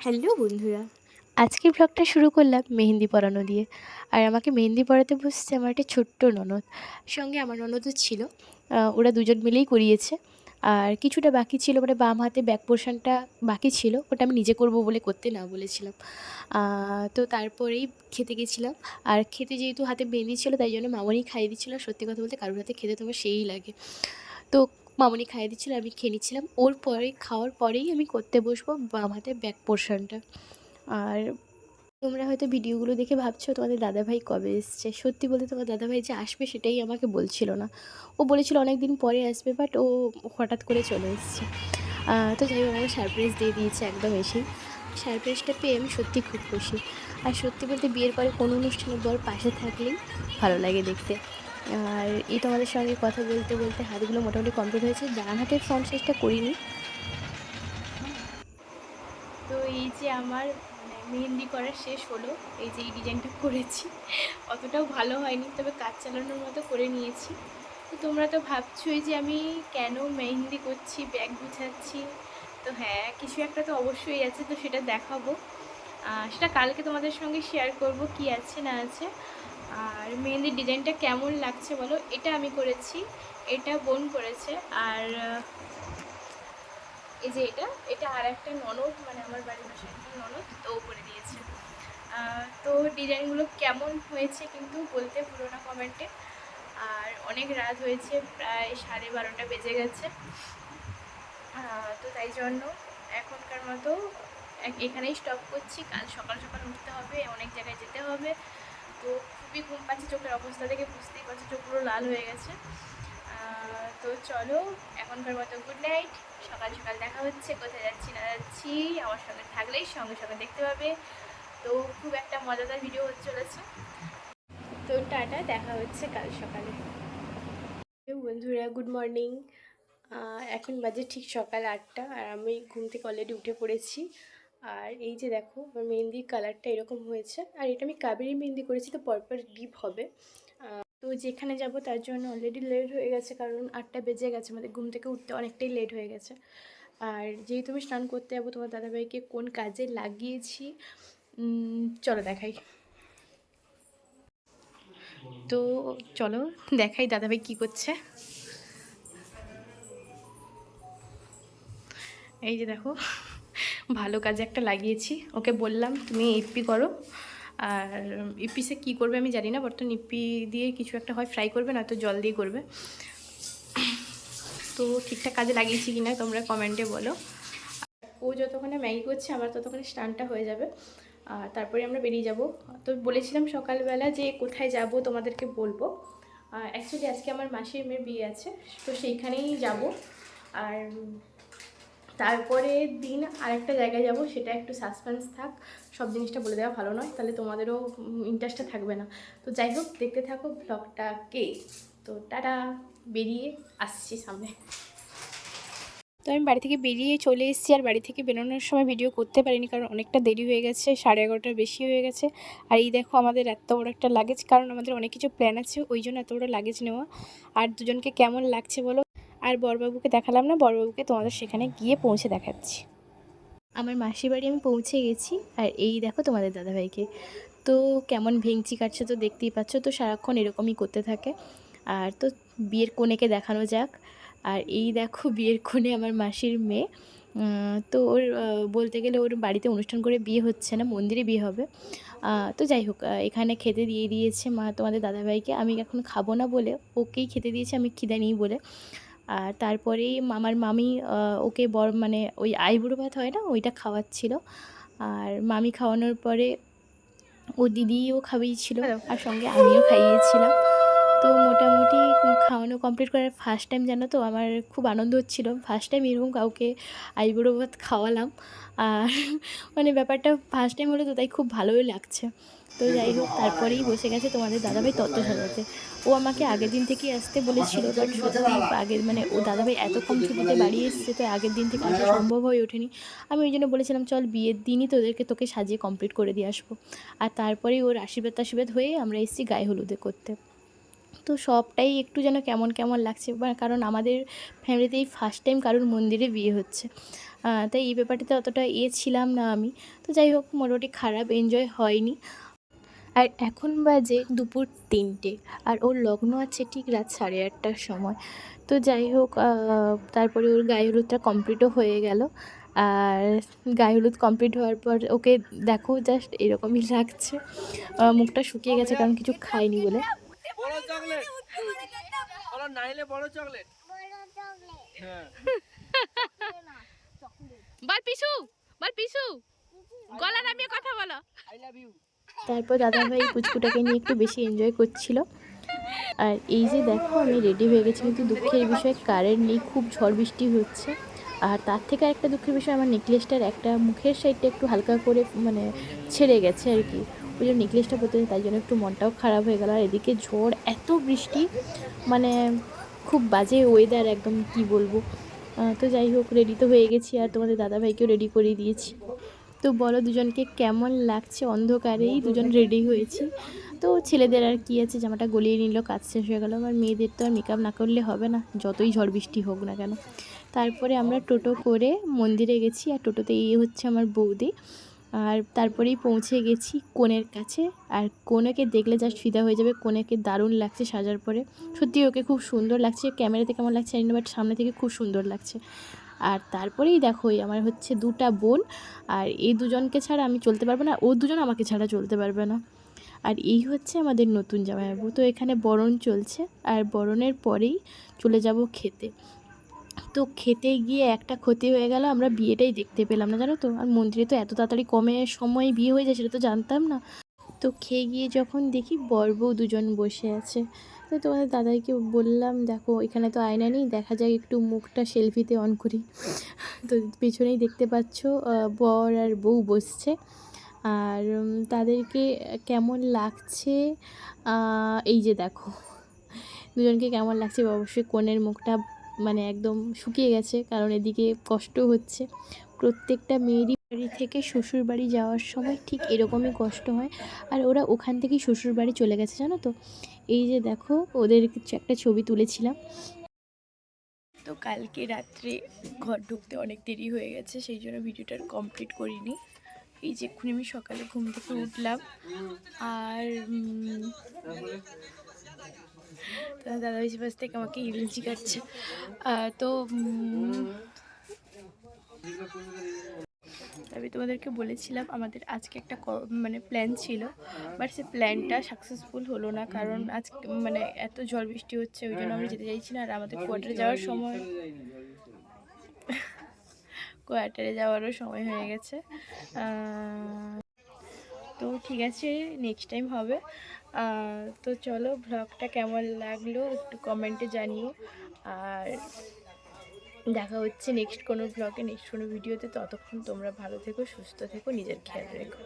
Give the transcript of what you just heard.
Hello বন্ধুরা। আজকের ব্লগটা শুরু করলাম মেহেন্দি পরানো দিয়ে। আর আমাকে মেহেন্দি পরাতে বসছে আমার একটা ছোট্ট ননদ। সঙ্গে আমার ননদও ছিল। ওরা দুজন মিলেই করিয়েছে। আর কিছুটা বাকি ছিল মানে বাম হাতে ব্যাক পোর্শনটা বাকি ছিল। ওটা আমি নিজে করব বলে করতে না বলেছিলাম। তো তারপরেই খেতে গেছিলাম। আর খেতে যেহেতু হাতে মেহেন্দি ছিল, তাই জন্য মামনি খাইয়ে দিচ্ছিল। সত্যি কথা বলতে কারোর হাতে খেতে তোমার সেই লাগে। তো মামনি খাইয়ে দিচ্ছিল, আমি খেয়ে নিচ্ছিলাম। ওর পরে, খাওয়ার পরেই আমি করতে বসবো বাম হাতে ব্যাক পোর্শনটা আর তোমরা হয়তো ভিডিওগুলো দেখে ভাবছ, তোমাদের দাদাভাই কবে এসছে? সত্যি বলতে তোমার দাদাভাই যে আসবে সেটাই আমাকে বলছিল না। ও বলেছিল অনেক দিন পরে আসবে বাট ও হঠাৎ করে চলে এসছে। তো যাই হোক আমাকে সারপ্রাইজ দিয়ে দিয়েছে একদম এসেই। সারপ্রাইজটা পেয়ে আমি সত্যি খুব খুশি। আর সত্যি বলতে বিয়ের পরে কোনো অনুষ্ঠানের বর পাশে থাকলেই ভালো লাগে দেখতে। আর এই তোমাদের সঙ্গে কথা বলতে বলতে হাতগুলো মোটামুটি কমপ্লিট হয়েছে। ডান হাতের ফ্রন্ট সাইজটা করিনি। তো এই যে আমার মানে মেহেন্দি করা শেষ হলো, এই যে এই ডিজাইনটা করেছি। অতটাও ভালো হয়নি, তবে কাজ চালানোর মতো করে নিয়েছি। তো তোমরা তো ভাবছোই যে আমি কেন মেহেন্দি করছি ব্যাগ গুছাচ্ছি। তো হ্যাঁ কিছু একটা তো অবশ্যই আছে, তো সেটা দেখাবো। সেটা কালকে তোমাদের সঙ্গে শেয়ার করব কি আছে, না আছে। আর মেহেন্দির ডিজাইনটা কেমন লাগছে বলো? এটা আমি করেছি, এটা বোন করেছে, আর এই যে এটা এটা আর একটা ননদ মানে আমার বাড়ির পাশে একটা ননদ, তো করে দিয়েছে। তো ডিজাইনগুলো কেমন হয়েছে কিন্তু বলতে ভুলো না কমেন্টে আর অনেক রাত হয়েছে, প্রায় সাড়ে বারোটা বেজে গেছে। তো তাই জন্য এখনকার মতো এখানেই স্টপ করছি। কাল সকাল সকাল উঠতে হবে, অনেক জায়গায় যেতে হবে। তো খুবই ঘুম পাচ্ছে, চোখের অবস্থা দেখে বুঝতেই পারছি চোখ পুরো লাল হয়ে গেছে। তো চলো, এখনকার মতো গুড নাইট সকাল সকাল দেখা হচ্ছে, কোথায় যাচ্ছি, না যাচ্ছি, আমার সঙ্গে থাকলেই সঙ্গে সঙ্গে দেখতে পাবে। তো খুব একটা মজাদার ভিডিও হতে চলেছে। তো টাটা, দেখা হচ্ছে কাল সকালে। বন্ধুরা গুড মর্নিং এখন বাজে ঠিক সকাল আটটা, আর আমি ঘুম থেকে অলরেডি উঠে পড়েছি। আর এই যে দেখো, আমার মেহেন্দির কালারটা এরকম হয়েছে। আর এটা আমি কাবেরি মেহেন্দি করেছি, তো পরপর ডিপ হবে। তো যেখানে যাব তার জন্য অলরেডি লেট হয়ে গেছে, কারণ আটটা বেজে গেছে, আমাদের ঘুম থেকে উঠতে অনেকটাই লেট হয়ে গেছে। আর যেহেতু আমি স্নান করতে যাব, তোমার দাদাভাইকে কোন কাজে লাগিয়েছি চলো দেখাই। তো চলো দেখাই দাদাভাই কি করছে। এই যে দেখো ভালো কাজে একটা লাগিয়েছি। ওকে বললাম, তুমি ইপ্পি করো। আর ইপ্পিসে কী করবে আমি জানি না, বর্তমান ইপ্পি দিয়ে কিছু একটা হয় ফ্রাই করবে, নয়তো জল দিয়ে করবে। তো ঠিকঠাক কাজে লাগিয়েছি কিনা তোমরা কমেন্টে বলো। ও যতক্ষণে ম্যাগি করছে, আমার ততক্ষণে স্টানটা হয়ে যাবে। আর তারপরে আমরা বেরিয়ে যাব। তো বলেছিলাম সকালবেলা যে কোথায় যাব তোমাদেরকে বলব। অ্যাকচুয়ালি আজকে আমার মাসির মেয়ের বিয়ে আছে, তো সেইখানেই যাব। আর তারপরে দিন আরেকটা জায়গায় যাব, সেটা একটু সাসপেন্স থাক। সব জিনিসটা বলে দেওয়া ভালো নয়, তাহলে তোমাদেরও ইন্টারেস্টটা থাকবে না। তো যাই হোক, দেখতে থাকো ব্লগটাকে তো টাটা, বেরিয়ে আসছি সামনে। তো আমি বাড়ি থেকে বেরিয়ে চলে এসেছি, আর বাড়ি থেকে বেরোনোর সময় ভিডিও করতে পারিনি, কারণ অনেকটা দেরি হয়ে গেছে, সাড়ে এগারোটার বেশি হয়ে গেছে। আর এই দেখো আমাদের এত বড় একটা লাগেজ কারণ আমাদের অনেক কিছু প্ল্যান আছে, ওই জন্য এত বড় লাগেজ নেওয়া। আর দুজনকে কেমন লাগছে বলো? আর বড়বাবুকে দেখালাম না বড়বাবুকে তোমাদের সেখানে গিয়ে পৌঁছে দেখাচ্ছি। আমার মাসির বাড়ি আমি পৌঁছে গেছি, আর এই দেখো তোমাদের দাদাভাইকে। তো কেমন ভেঙচি কাটছে তো দেখতেই পাচ্ছ, তো সারাক্ষণ এরকমই করতে থাকে। আর তো বিয়ের কনেকে দেখানো যাক। আর এই দেখো বিয়ের কোণে আমার মাসির মেয়ে। তো ওর বলতে গেলে ওর বাড়িতে অনুষ্ঠান করে বিয়ে হচ্ছে না, মন্দিরে বিয়ে হবে। তো যাই হোক এখানে খেতে দিয়ে দিয়েছে মা তোমাদের দাদাভাইকে। আমি এখন খাব না বলে ওকেই খেতে দিয়েছে, আমি খিদে নিই বলে। আর তারপরেই আমার মামি ওকে বড় মানে ওই আইবুড়ো ভাত হয় না ওইটা খাওয়াচ্ছিল। আর মামি খাওয়ানোর পরে ও দিদিও খাইয়েছিল আর সঙ্গে আমিও খাইয়েছিলাম। খাওয়ানো কমপ্লিট করার ফার্স্ট টাইম জানো তো? আমার খুব আনন্দ হচ্ছিল। ফার্স্ট টাইম এরকম কাউকে আইবুড়ো ভাত খাওয়ালাম। আর মানে ব্যাপারটা ফার্স্ট টাইম হলো তো, তাই খুব ভালোই লাগছে। তো যাই হোক, তারপরেই বসে গেছে তোমাদের দাদাভাই তত্ত্ব সাজাতে ও আমাকে আগের দিন থেকেই আসতে বলেছিল বাট সত্যি আগের মানে ও দাদাভাই এত কম ছুটিতে বাড়ি এসেছে, তো আগের দিন থেকে আসা সম্ভব হয়ে ওঠেনি। আমি ওই জন্য বলেছিলাম, চল বিয়ের দিনই তোদেরকে তোকে সাজিয়ে কমপ্লিট করে দিয়ে আসব। আর তারপরেই ওর আশীর্বাদ টাশীর্বাদ হয়ে আমরা এসেছি গায়ে হলুদে করতে। তো সবটাই একটু যেন কেমন কেমন লাগছে কারণ আমাদের ফ্যামিলিতে এই ফার্স্ট টাইম কারোর মন্দিরে বিয়ে হচ্ছে। তাই এই ব্যাপারটাতে অতটা এ ছিলাম না আমি। তো যাই হোক, মোটামুটি খারাপ এনজয় হয়নি। আর এখন বাজে দুপুর তিনটে, আর ওর লগ্ন আছে ঠিক রাত সাড়ে আটটার সময়। তো যাই হোক তারপরে ওর গায়ে হলুদটা কমপ্লিটও হয়ে গেল। আর গায়ে হলুদ কমপ্লিট হওয়ার পর ওকে দেখো জাস্ট এরকমই লাগছে। মুখটা শুকিয়ে গেছে, কারণ কিছু খাইনি বলে। বড় চকলেট বলো নাইলে বড় চকলেট হ্যাঁ। বল পিসু বল পিসু। গলা নামিয়ে কথা বলো। আই লাভ ইউ তারপর দাদাভাই পুচকুটাকে নিয়ে একটু বেশি এনজয় করছিল। আর এই যে দেখো আমি রেডি হয়ে গেছি কিন্তু দুঃখের বিষয় কারেন্ট নেই খুব ঝড় বৃষ্টি হচ্ছে। আর তার থেকে একটা দুঃখের বিষয় আমার নেকলেসটার একটা মুখের সাইডটা একটু হালকা করে মানে ছেড়ে গেছে আর কি। জন্য নেকলেসটা পরতে তাই জন্য একটু মনটাও খারাপ হয়ে গেল। আর এদিকে ঝড়, এত বৃষ্টি মানে খুব বাজে ওয়েদার একদম, কি বলব। তো যাই হোক রেডি তো হয়ে গেছি, আর তোমাদের দাদাভাইকেও রেডি করে দিয়েছি। তো বলো, দুজনকে কেমন লাগছে অন্ধকারেই? দুজন রেডি হয়েছি। তো ছেলেদের আর কি আছে? জামাটা গলিয়ে নিল, কাজ শেষ হয়ে গেলো। আর মেয়েদের তো আর মেকআপ না করলে হবে না, যতই ঝড় বৃষ্টি হোক না কেন। তারপরে আমরা টোটো করে মন্দিরে গেছি, আর টোটোতে এই হচ্ছে আমার বৌদি। আর তারপরেই পৌঁছে গেছি কোণের কাছে। আর কোনেকে দেখলে জাস্ট ফিদা হয়ে যাবে, কোনেকে দারুণ লাগছে সাজার পরে। সত্যি ওকে খুব সুন্দর লাগছে, ক্যামেরাতে কেমন লাগছে জানি না বাট সামনে থেকে খুব সুন্দর লাগছে। আর তারপরেই দেখো আমার হচ্ছে দুটা বোন, আর এই দুজনকে ছাড়া আমি চলতে পারব না, ও দুজন আমাকে ছাড়া চলতে পারবে না। আর এই হচ্ছে আমাদের নতুন জামাইবাবু। তো এখানে বরণ চলছে, আর বরণের পরেই চলে যাব খেতে। তো খেতে গিয়ে একটা ক্ষতি হয়ে গেল, আমরা বিয়েটাই দেখতে পেলাম না, জানো তো? আর মন্দিরে তো এত তাড়াতাড়ি কমে সময় বিয়ে হয়ে যায় সেটা তো জানতাম না। তো খেয়ে গিয়ে যখন দেখি বর বউ দুজন বসে আছে। তো তোমাদের দাদাইকে বললাম, দেখো, এখানে তো আয়না নেই, দেখা যায় একটু মুখটা সেলফিতে অন করি। তো পেছনেই দেখতে পাচ্ছ বর আর বউ বসছে। আর তাদেরকে কেমন লাগছে? এই যে দেখো, দুজনকে কেমন লাগছে? অবশ্যই কোণের মুখটা মানে একদম শুকিয়ে গেছে, কারণ এদিকে কষ্ট হচ্ছে। প্রত্যেকটা মেয়েরই বাড়ি থেকে শ্বশুর বাড়ি যাওয়ার সময় ঠিক এরকমই কষ্ট হয়। আর ওরা ওখান থেকেই শ্বশুর বাড়ি চলে গেছে, জানো তো? এই যে দেখো, ওদের একটা ছবি তুলেছিলাম। তো কালকে রাত্রে ঘর ঢুকতে অনেক দেরি হয়ে গেছে, সেই জন্য ভিডিওটা কমপ্লিট করিনি। এই যে এক্ষুনি আমি সকালে ঘুম থেকে উঠলাম। আর তো দাদা বেশি পাশ থেকে আমাকে ইলিচি কাটছে তো আমি তোমাদেরকে বলেছিলাম, আমাদের আজকে একটা মানে প্ল্যান ছিল বাট সে প্ল্যানটা সাকসেসফুল হলো না, কারণ আজকে মানে এত ঝড় বৃষ্টি হচ্ছে, ওই জন্য আমরা যেতে চাইছি না, আর আমাদের কোয়ার্টারে যাওয়ার সময় কোয়ার্টারে যাওয়ারও সময় হয়ে গেছে। তো ঠিক আছে নেক্সট টাইম হবে। তো চলো ব্লগটা কেমন লাগল একটু কমেন্টে জানিও। আর দেখা হচ্ছে নেক্সট কোনো ব্লগে নেক্সট কোনো ভিডিওতে ততক্ষণ তোমরা ভালো থেকো, সুস্থ থেকো, নিজের খেয়াল রেখো।